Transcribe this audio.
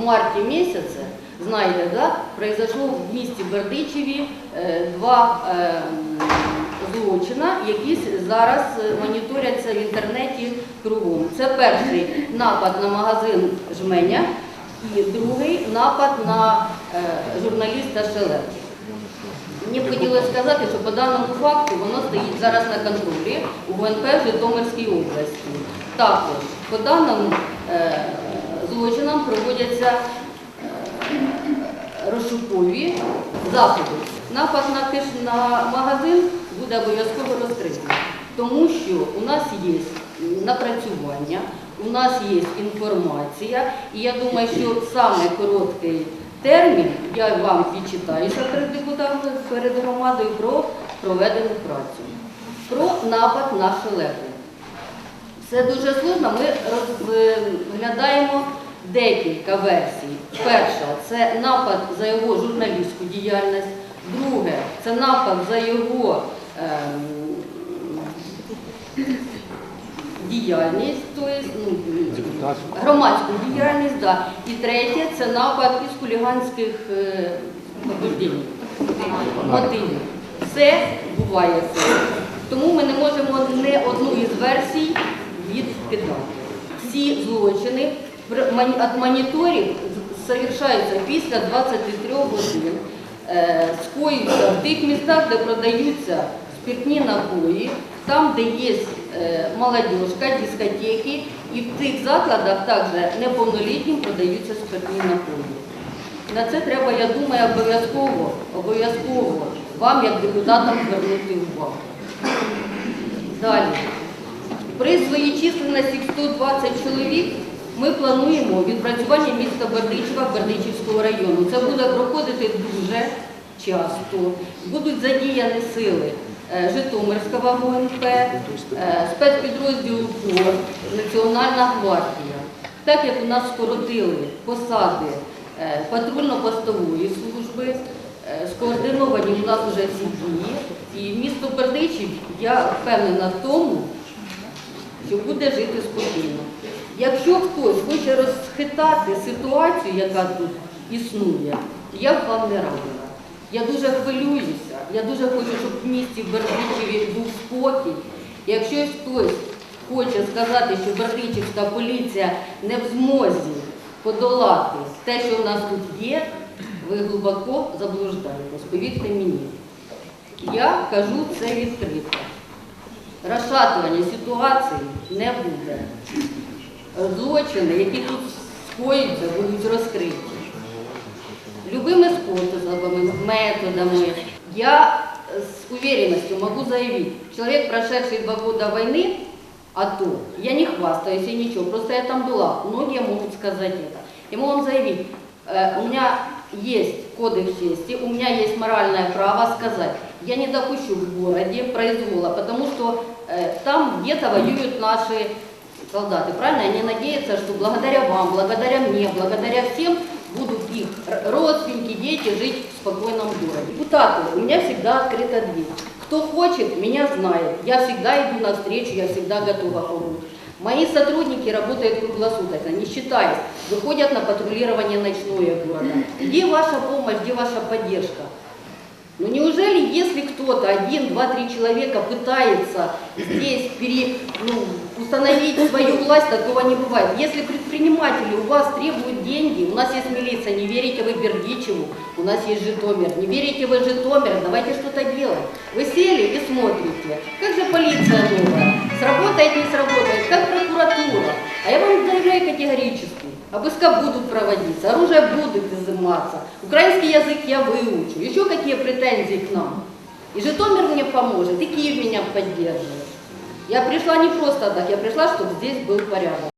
в марте месяце, знаете, да, произошло в місті Бердичеві е, два е, злочина, які зараз е, моніторяться в інтернеті кругом. Це перший напад на магазин Жменя і другий напад на журналіста Шелепки. Мені б хотілося сказати, що по даному факту воно стоїть зараз на контролі у ГНП в Житомирській області. Також по даним е, злочинам проводяться е, розшукові заходи. Напад на, магазин буде обов'язково розкритий, тому що у нас є напрацювання, у нас є інформація, і я думаю, що саме короткий термін я вам відчитаюся перед депутатами, перед громадою про проведену працю, про напад на шелепу. Це дуже сложно. Ми розглядаємо декілька версій. Перша це напад за його журналістську діяльність. Друге це напад за його ем, діяльність, тобто, ну, громадську діяльність, да. і третє це напад із хуліганських е, мотивів. Все буває це. Тому ми не можемо не одну із версій відкидати. Всі злочини пр- мон- моніторів з- після 23 годин, е, в тих містах, де продаються спиртні напої, там, де є е, молодіжка, дискотеки, і в тих закладах також неповнолітнім продаються спиртні напої. На це треба, я думаю, обов'язково, обов'язково вам, як депутатам, звернути увагу. Далі. При своїй численності 120 чоловік ми плануємо відпрацювання міста Бердичева Бердичівського району. Це буде проходити дуже часто. Будуть задіяні сили е, Житомирського ГУНП, е, спецпідрозділу Національна гвардія. Так як у нас скоротили посади е, патрульно-постової служби, скоординовані у нас вже всі дії, і місто Бердичів, я впевнена в тому, що буде жити спокійно. Якщо хтось хоче розхитати ситуацію, яка тут існує, я б вам не радила. Я дуже хвилююся, я дуже хочу, щоб в місті Бердичеві був спокій. Якщо хтось хоче сказати, що Бердичівська поліція не в змозі подолати те, що в нас тут є, ви глибоко заблуждаєтесь, повірте мені. Я кажу це відкрито. Розшатування ситуації не буде Злочини, які тут скоюються, будуть розкриті. Любими способами, методами. Я с уверенностью могу заявить, человек, прошедший два года войны, АТО, я не хвастаюсь и ничего, просто я там была, многие могут сказать это. Я могу вам заявить, э, у меня есть кодекс чести, у меня есть моральное право сказать, я не допущу в городе произвола, потому что э, там где-то воюют наши солдаты, правильно? Они надеются, что благодаря вам, благодаря мне, благодаря всем будут их р- родственники, дети жить в спокойном городе. Депутаты, у меня всегда открыта дверь. Кто хочет, меня знает. Я всегда иду навстречу, я всегда готова помочь. Мои сотрудники работают круглосуточно, не считаясь, выходят на патрулирование ночное города. Где ваша помощь, где ваша поддержка? Ну неужели, если кто-то, один, два, три человека пытается здесь пере, ну, установить свою власть, такого не бывает. Если предприниматели у вас требуют деньги, у нас есть милиция, не верите вы Бердичеву, у нас есть Житомир, не верите вы Житомир, давайте что-то делать. Вы сели и смотрите, как же полиция новая, сработает, не сработает, как прокуратура. А я вам заявляю категорически, обыска будут проводиться, оружие будет изыматься, украинский язык я выучу, еще какие претензии к нам. И Житомир мне поможет, и Киев меня поддержит. Я пришла не просто так, я пришла, чтобы здесь был порядок.